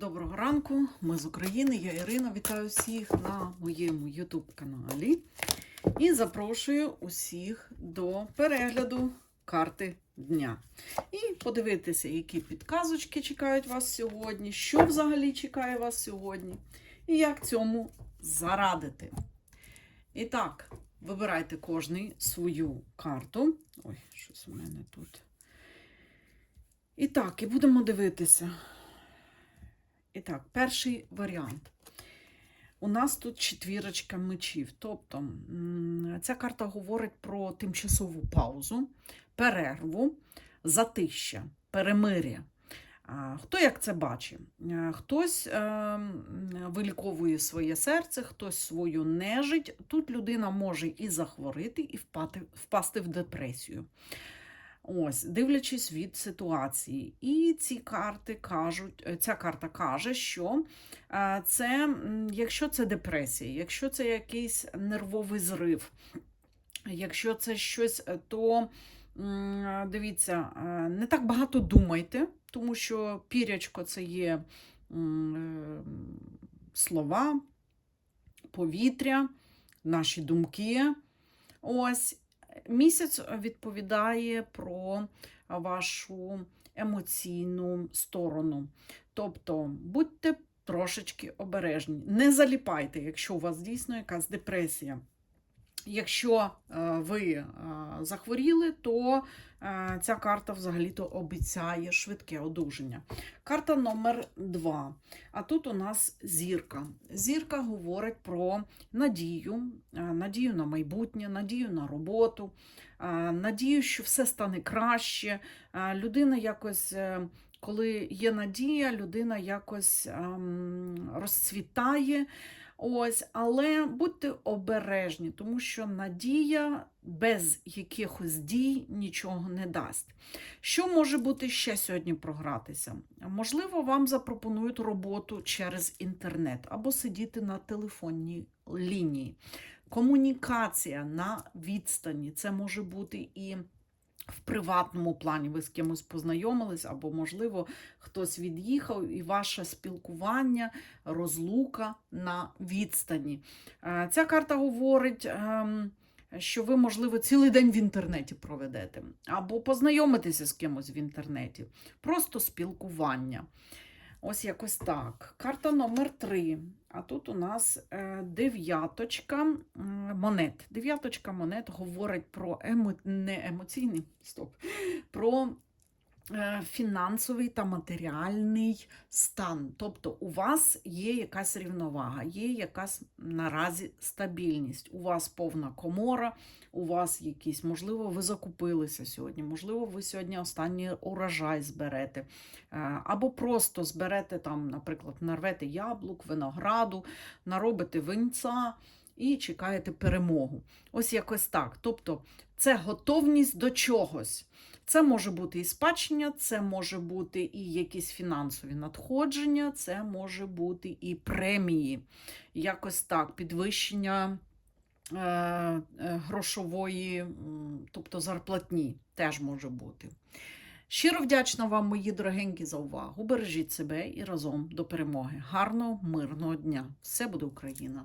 Доброго ранку, ми з України. Я Ірина. Вітаю всіх на моєму YouTube каналі і запрошую усіх до перегляду карти дня. І подивитися, які підказочки чекають вас сьогодні, що взагалі чекає вас сьогодні, і як цьому зарадити. І так, вибирайте кожний свою карту. Ой, щось у мене тут. І так, і будемо дивитися. І так, перший варіант. У нас тут четвірочка мечів. Тобто ця карта говорить про тимчасову паузу, перерву, затища, перемир'я. Хто як це бачить? Хтось е, виліковує своє серце, хтось свою нежить. Тут людина може і захворити, і впати, впасти в депресію. Ось, дивлячись від ситуації. І ці карти кажуть, е, ця карта каже, що е, це, якщо це депресія, якщо це якийсь нервовий зрив, якщо це щось, е, то дивіться, не так багато думайте, тому що пірячко це є слова, повітря, наші думки. Ось. Місяць відповідає про вашу емоційну сторону. Тобто будьте трошечки обережні. Не заліпайте, якщо у вас дійсно якась депресія. Якщо е, ви е, захворіли, то е, ця карта взагалі-то обіцяє швидке одужання. Карта номер 2. А тут у нас зірка. Зірка говорить про надію, надію на майбутнє, надію на роботу, надію, що все стане краще. Людина якось. Коли є надія, людина якось ем, розцвітає. Ось, але будьте обережні, тому що надія без якихось дій нічого не дасть. Що може бути ще сьогодні програтися? Можливо, вам запропонують роботу через інтернет або сидіти на телефонній лінії. Комунікація на відстані це може бути і. В приватному плані ви з кимось познайомились, або, можливо, хтось від'їхав, і ваше спілкування, розлука на відстані. Е, Ця карта говорить, ем, що ви, можливо, цілий день в інтернеті проведете, або познайомитеся з кимось в інтернеті. Просто спілкування. Ось якось так. Карта номер 3. А тут у нас е, дев'яточка монет. Дев'яточка монет говорить про емо... не емоційний, стоп, про фінансовий та матеріальний стан. Тобто у вас є якась рівновага, є якась наразі стабільність. У вас повна комора, у вас якісь, можливо, ви закупилися сьогодні, можливо, ви сьогодні останній урожай зберете. Е, Або просто зберете там, наприклад, нарвете яблук, винограду, наробите винця і чекаєте перемогу. Ось якось так. Тобто це готовність до чогось. Це може бути і спадщення, це може бути і якісь фінансові надходження, це може бути і премії. Якось так, підвищення е, е, грошової, тобто зарплатні, теж може бути. Щиро вдячна вам, мої дорогенькі, за увагу. Бережіть себе і разом до перемоги. Гарного, мирного дня! Все буде Україна!